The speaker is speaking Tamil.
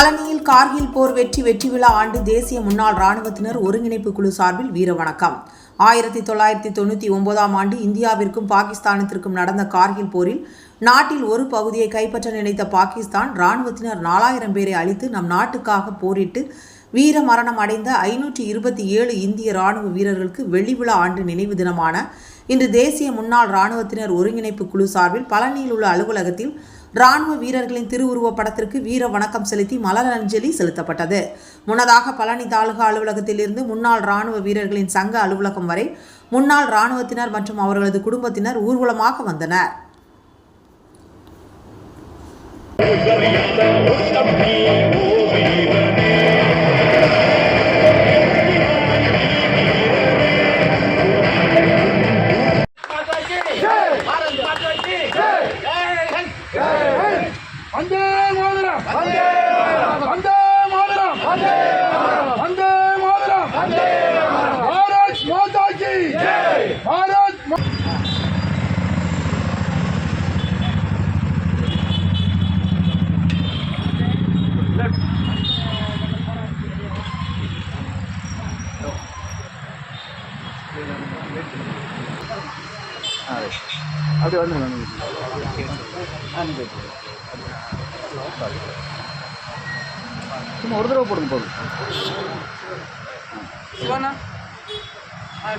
பழனியில் கார்கில் போர் வெற்றி வெற்றி விழா ஆண்டு தேசிய முன்னாள் ராணுவத்தினர் ஒருங்கிணைப்பு குழு சார்பில் வீர வணக்கம். ஆயிரத்தி தொள்ளாயிரத்தி தொண்ணூற்றி ஒன்பதாம் ஆண்டு இந்தியாவிற்கும் பாகிஸ்தானத்திற்கும் நடந்த கார்கில் போரில் நாட்டில் ஒரு பகுதியை கைப்பற்ற நினைத்த பாகிஸ்தான் ராணுவத்தினர் நாலாயிரம் பேரை அழித்து நம் நாட்டுக்காக போரிட்டு வீர மரணம் அடைந்த ஐநூற்றி இருபத்தி ஏழு இந்திய ராணுவ வீரர்களுக்கு வெள்ளிவிழா ஆண்டு நினைவு தினமான இன்று தேசிய முன்னாள் ராணுவத்தினர் ஒருங்கிணைப்பு குழு சார்பில் பழனியில் உள்ள அலுவலகத்தில் ராணுவ வீரர்களின் திருவுருவப் படத்திற்கு வீர வணக்கம் செலுத்தி மலர் அஞ்சலி செலுத்தப்பட்டது. முன்னதாக பழனி தாலுகா அலுவலகத்திலிருந்து முன்னாள் ராணுவ வீரர்களின் சங்க அலுவலகம் வரை முன்னாள் ராணுவத்தினர் மற்றும் அவர்களது குடும்பத்தினர் ஊர்வலமாக வந்தனர். 반대하라 반대하라 반대하라 반대하라 반대하라 भारत माता की जय भारत അതെ വന്നു വന്നു சும்மா ஒரு தடவை போடுங்க போதும். சிவானா? ஆ